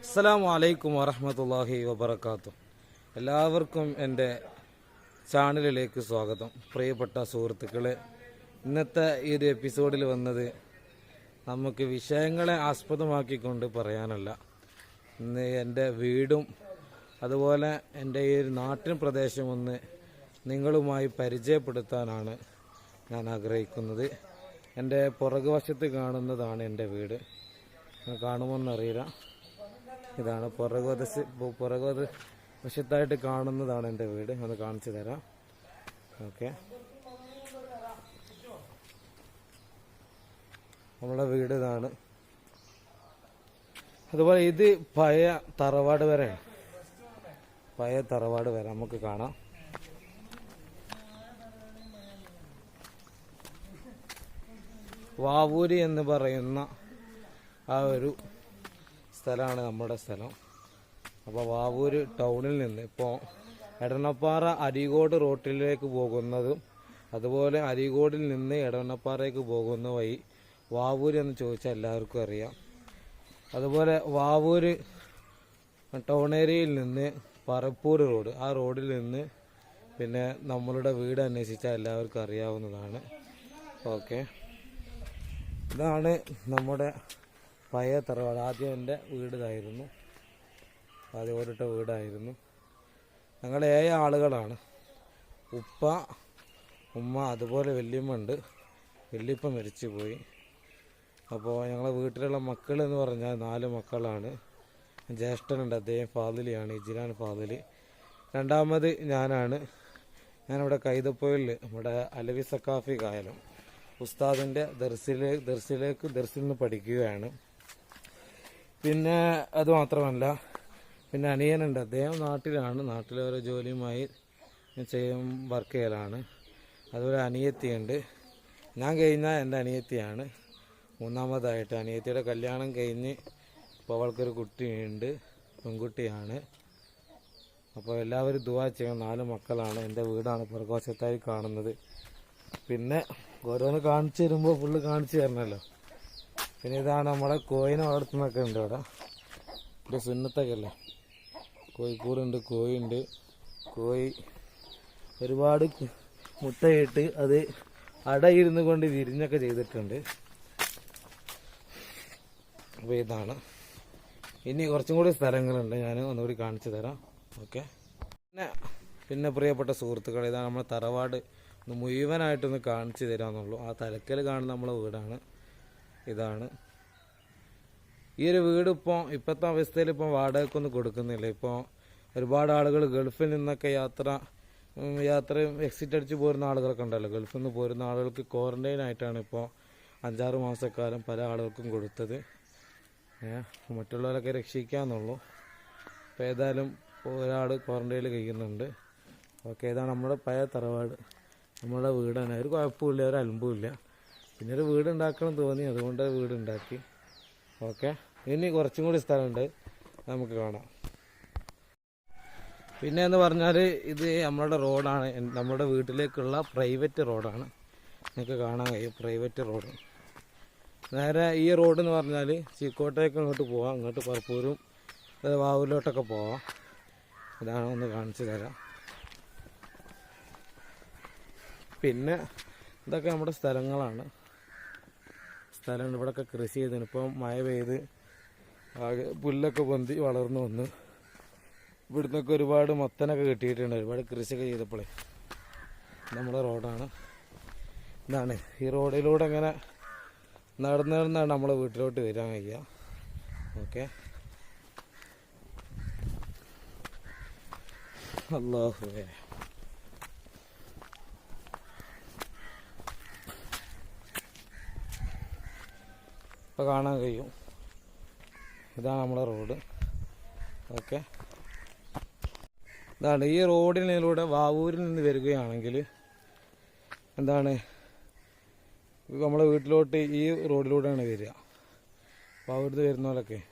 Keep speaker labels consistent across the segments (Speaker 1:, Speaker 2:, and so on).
Speaker 1: അസ്സലാമു വലൈക്കും വറഹമത്തല്ലാഹി വബർക്കാത്തു എല്ലാവർക്കും എന്റെ ചാനലിലേക്ക് സ്വാഗതം. പ്രിയപ്പെട്ട സുഹൃത്തുക്കളെ ഇന്നത്തെ ഈ ഒരു എപ്പിസോഡിൽ വന്നത് നമുക്ക് വിഷയങ്ങളെ ആസ്പദമാക്കിക്കൊണ്ട് പറയാനല്ല. ഇന്ന് എന്റെ വീടും അതുപോലെ എന്റെ ഈ ഒരു നാട്ടിൻ പ്രദേശം ഒന്ന് നിങ്ങളുമായി പരിചയപ്പെടുത്താനാണ് ഞാൻ ആഗ്രഹിക്കുന്നത്. എന്റെ പുറകുവശത്ത് കാണുന്നതാണ് എന്റെ വീട്. കാണുമെന്നറിയില്ല. ഇതാണ് പുറകുവശ പുറകുവശ വശത്തായിട്ട് കാണുന്നതാണ് എന്റെ വീട്. ഒന്ന് കാണിച്ചു തരാം. ഓക്കെ. നമ്മളെ വീട് ഇതാണ്. അതുപോലെ ഇത് പഴയ തറവാട് വരെ. പഴയ തറവാട് വരെ നമുക്ക് കാണാം. വാവൂരി എന്ന് പറയുന്ന ആ ഒരു സ്ഥലമാണ് നമ്മുടെ സ്ഥലം. അപ്പോൾ വാവൂര് ടൗണിൽ നിന്ന് ഇപ്പോൾ എടനപ്പാറ അരീകോട് റോട്ടിലേക്ക് പോകുന്നതും അതുപോലെ അരീകോടിൽ നിന്ന് എടവണ്ണപ്പാറയ്ക്ക് പോകുന്ന വഴി വാവൂര് എന്ന് ചോദിച്ചാൽ എല്ലാവർക്കും അറിയാം. അതുപോലെ വാവൂര് ടൗൺ ഏരിയയിൽ നിന്ന് പറപ്പൂർ റോഡ് ആ റോഡിൽ നിന്ന് പിന്നെ നമ്മളുടെ വീട് അന്വേഷിച്ചാൽ എല്ലാവർക്കും അറിയാവുന്നതാണ്. ഓക്കെ. ഇതാണ് നമ്മുടെ പഴയ തറവാട്. ആദ്യം എന്റെ വീടായിരുന്നു ആദ്യം ഓരോട്ട വീടായിരുന്നു. ഞങ്ങൾ ഏഴ് ആളുകളാണ്. ഉപ്പ ഉമ്മ അതുപോലെ വല്യമ്മ ഉണ്ട് വല്യപ്പ മരിച്ചു പോയി അപ്പോൾ ഞങ്ങളെ വീട്ടിലുള്ള മക്കൾ എന്ന് പറഞ്ഞാൽ നാല് മക്കളാണ്. ജ്യേഷ്ഠനുണ്ട് അദ്ദേഹം ഫാദിലിയാണ് ഇജിലാൻ ഫാദിലി രണ്ടാമത് ഞാനാണ്. ഞാനിവിടെ കൈതപ്പൊയിൽ നമ്മുടെ അലവി സക്കാഫി കായലും. ഉസ്താദിന്റെ ദർസിലേക്ക് ദർസിലേക്ക് ദർസിൽ നിന്ന് പഠിക്കുകയാണ്. പിന്നെ അത് മാത്രമല്ല പിന്നെ അനിയനുണ്ട്. അദ്ദേഹം നാട്ടിലാണ്. നാട്ടിലെ ഓരോ ജോലിയുമായി ചെയ്യും വർക്ക് ചെയ്യലാണ്. അതുപോലെ അനിയത്തിയുണ്ട്. ഞാൻ കഴിഞ്ഞ എന്റെ അനിയത്തിയാണ്. മൂന്നാമതായിട്ട് അനിയത്തിയുടെ കല്യാണം കഴിഞ്ഞ് ഇപ്പോൾ അവൾക്കൊരു കുട്ടിയുണ്ട് പെൺകുട്ടിയാണ്. അപ്പോൾ എല്ലാവരും ദുവാ ചെയ്യണം. നാല് മക്കളാണ്. എന്റെ വീടാണ് പുറകോശത്തായി കാണുന്നത്. പിന്നെ ഓരോന്ന് കാണിച്ചു തരുമ്പോൾ ഫുള്ള് കാണിച്ചു തരണമല്ലോ പിന്നെ ഇതാണ് നമ്മുടെ കോയിനെ വളർത്തുന്നൊക്കെ ഉണ്ട് ഇവിടെ. ഇത് സുന്നത്തൊക്കെ അല്ലേ കോഴിക്കൂടുണ്ട് കോഴിയുണ്ട്. കോഴി ഒരുപാട് മുട്ടയിട്ട് അത് അടയിരുന്നു കൊണ്ട് വിരിഞ്ഞൊക്കെ ചെയ്തിട്ടുണ്ട്. അപ്പോൾ ഇതാണ്. ഇനി കുറച്ചും കൂടി സ്ഥലങ്ങളുണ്ട്. ഞാൻ ഒന്നുകൂടി കാണിച്ചു തരാം. ഓക്കെ. പിന്നെ പിന്നെ പ്രിയപ്പെട്ട സുഹൃത്തുക്കൾ ഇതാണ് നമ്മുടെ തറവാട്. മുഴുവനായിട്ടൊന്ന് കാണിച്ചു തരാമെന്നുള്ളൂ ആ തലക്കൽ കാണുന്ന നമ്മളെ വീടാണ്. ഇതാണ്. ഈ ഒരു വീട് ഇപ്പോൾ ഇപ്പോഴത്തെ അവസ്ഥയിൽ ഇപ്പോൾ വാടകയ്ക്കൊന്നും കൊടുക്കുന്നില്ല. ഇപ്പോൾ ഒരുപാട് ആളുകൾ ഗൾഫിൽ നിന്നൊക്കെ യാത്ര യാത്ര യാത്രയും എക്സിറ്റ് അടിച്ച് പോരുന്ന ആളുകളൊക്കെ ഉണ്ടല്ലോ. ഗൾഫിൽ നിന്ന് പോരുന്ന ആളുകൾക്ക് ക്വാറന്റൈൻ ആയിട്ടാണ് ഇപ്പോൾ അഞ്ചാറ് മാസക്കാലം പല ആളുകൾക്കും കൊടുത്തത്. മറ്റുള്ളവരൊക്കെ രക്ഷിക്കാന്നുള്ളൂ. അപ്പോൾ ഏതായാലും ഒരാൾ ക്വാറന്റൈനിൽ കഴിയുന്നുണ്ട് ഓക്കെ ഇതാണ് നമ്മുടെ പഴയ തറവാട്. നമ്മുടെ വീടാണ്. ഒരു കുഴപ്പമില്ല ഒരു അലമ്പുമില്ല. പിന്നെ ഒരു വീട് ഉണ്ടാക്കണം തോന്നി അതുകൊണ്ട് വീട് ഉണ്ടാക്കി ഓക്കെ. ഇനി കുറച്ചും കൂടി സ്ഥലമുണ്ട് നമുക്ക് കാണാം. പിന്നെ എന്ന് പറഞ്ഞാൽ ഇത് നമ്മളുടെ റോഡാണ് നമ്മുടെ വീട്ടിലേക്കുള്ള പ്രൈവറ്റ് റോഡാണ്. നിങ്ങൾക്ക് കാണാൻ കഴിയും പ്രൈവറ്റ് റോഡ്. നേരെ ഈ റോഡ് എന്ന് പറഞ്ഞാൽ ചീക്കോട്ടേക്ക് ഇങ്ങോട്ട് പോവാം ഇങ്ങോട്ട് പറപ്പൂരും അത് വാവൂരിലോട്ടൊക്കെ പോവാം. ഇതാണ് ഒന്ന് കാണിച്ചു തരാം. പിന്നെ ഇതൊക്കെ നമ്മുടെ സ്ഥലങ്ങളാണ്. സ്ഥലമുണ്ട്. ഇവിടെയൊക്കെ കൃഷി ചെയ്തിന്. ഇപ്പം മഴ പെയ്ത് ആകെ പുല്ലൊക്കെ പൊന്തി വളർന്നു വന്നു. ഇവിടുന്നൊക്കെ ഒരുപാട് മത്തനൊക്കെ കിട്ടിയിട്ടുണ്ട്. ഒരുപാട് കൃഷിയൊക്കെ ചെയ്തപ്പോഴേ നമ്മളെ റോഡാണ്. ഇതാണ്. ഈ റോഡിലൂടെ ഇങ്ങനെ നടന്ന് നടന്നാണ് നമ്മളെ വീട്ടിലോട്ട് വരാൻ കഴിയുക ഓക്കെ. അള്ളാഹുവേ ഇപ്പോൾ കാണാൻ കഴിയും. ഇതാണ് നമ്മുടെ റോഡ്. ഓക്കെ. ഇതാണ് ഈ റോഡിലൂടെ വാവൂരിൽ നിന്ന് വരികയാണെങ്കിൽ എന്താണ്? നമ്മളെ വീട്ടിലോട്ട് ഈ റോഡിലൂടെയാണ് വരിക. വാവൂരിൽ വരുന്നവരൊക്കെ.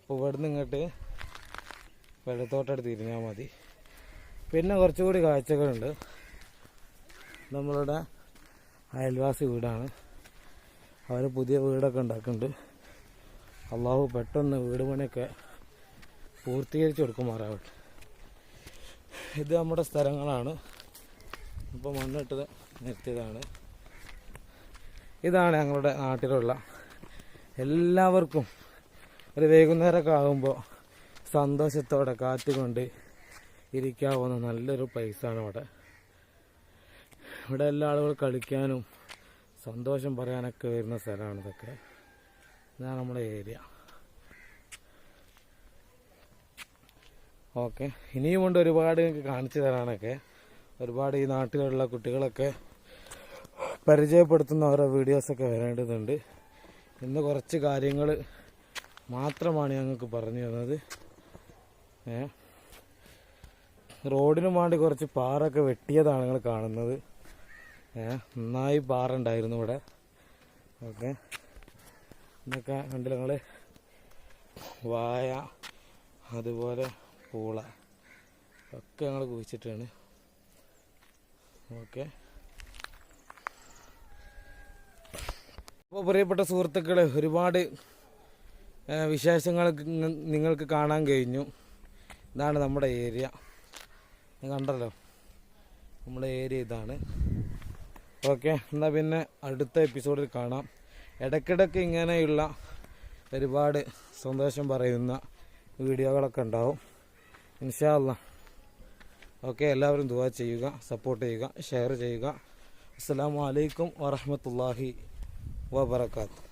Speaker 1: അപ്പോൾ ഇവിടുന്ന് ഇങ്ങോട്ട് വെള്ളത്തോട്ടടുത്ത് തിരിഞ്ഞാൽ മതി. പിന്നെ കുറച്ചുകൂടി കാഴ്ചകളുണ്ട്. നമ്മളുടെ അയൽവാസി വീടാണ്. അവർ പുതിയ വീടൊക്കെ ഉണ്ടാക്കുന്നുണ്ട്. അള്ളാഹു പെട്ടെന്ന് വീട് പണിയൊക്കെ പൂർത്തീകരിച്ച് കൊടുക്കുമാറാവട്ടെ. ഇത് നമ്മുടെ സ്ഥലങ്ങളാണ്. ഇപ്പോൾ മണ്ണിട്ട് നിർത്തിയതാണ്. ഇതാണ് ഞങ്ങളുടെ നാട്ടിലുള്ള എല്ലാവർക്കും ഒരു വൈകുന്നേരമൊക്കെ ആകുമ്പോൾ സന്തോഷത്തോടെ കാത്തുകൊണ്ട് ഇരിക്കാവുന്ന നല്ലൊരു പ്ലേസാണ് ഇവിടെ ഇവിടെ എല്ലാ ആളുകൾ കളിക്കാനും സന്തോഷം പറയാനൊക്കെ വരുന്ന സ്ഥലമാണ് ഇതൊക്കെ. ഇതാണ് നമ്മുടെ ഏരിയ. ഓക്കെ. ഇനിയും കൊണ്ട് ഒരുപാട് നിങ്ങൾക്ക് കാണിച്ചു തരാനൊക്കെ. ഒരുപാട് ഈ നാട്ടിലുള്ള കുട്ടികളൊക്കെ പരിചയപ്പെടുത്തുന്ന ഓരോ വീഡിയോസൊക്കെ വരേണ്ടതുണ്ട്. ഇന്ന് കുറച്ച് കാര്യങ്ങൾ മാത്രമാണ് ഞങ്ങൾക്ക് പറഞ്ഞു തന്നത്. റോഡിന് വേണ്ടി കുറച്ച് പാറൊക്കെ വെട്ടിയതാണ് നിങ്ങൾ കാണുന്നത്. നന്നായി പാറ ഉണ്ടായിരുന്നു ഇവിടെ. ഓക്കെ. ഇതൊക്കെ കണ്ടില്ല നിങ്ങൾ വായ അതുപോലെ പൂള. ഒക്കെ ഞങ്ങൾ കുഴിച്ചിട്ടാണ്. ഓക്കെ. അപ്പോൾ പ്രിയപ്പെട്ട സുഹൃത്തുക്കളെ ഒരുപാട് വിശേഷങ്ങൾ നിങ്ങൾക്ക് കാണാൻ കഴിഞ്ഞു. ഇതാണ് നമ്മുടെ ഏരിയ. കണ്ടല്ലോ? നമ്മുടെ ഏരിയ ഇതാണ്. ഓക്കെ എന്നാൽ പിന്നെ അടുത്ത എപ്പിസോഡിൽ കാണാം. ഇടയ്ക്കിടയ്ക്ക് ഇങ്ങനെയുള്ള ഒരുപാട് സന്തോഷം പറയുന്ന വീഡിയോകളൊക്കെ ഉണ്ടാവും. ഇൻഷാല്ല ഓക്കെ എല്ലാവരും ദുവാ ചെയ്യുക സപ്പോർട്ട് ചെയ്യുക ഷെയർ ചെയ്യുക. അസ്സാം വലൈക്കും വറഹമത്തല്ലാഹി വബർക്കാത്തു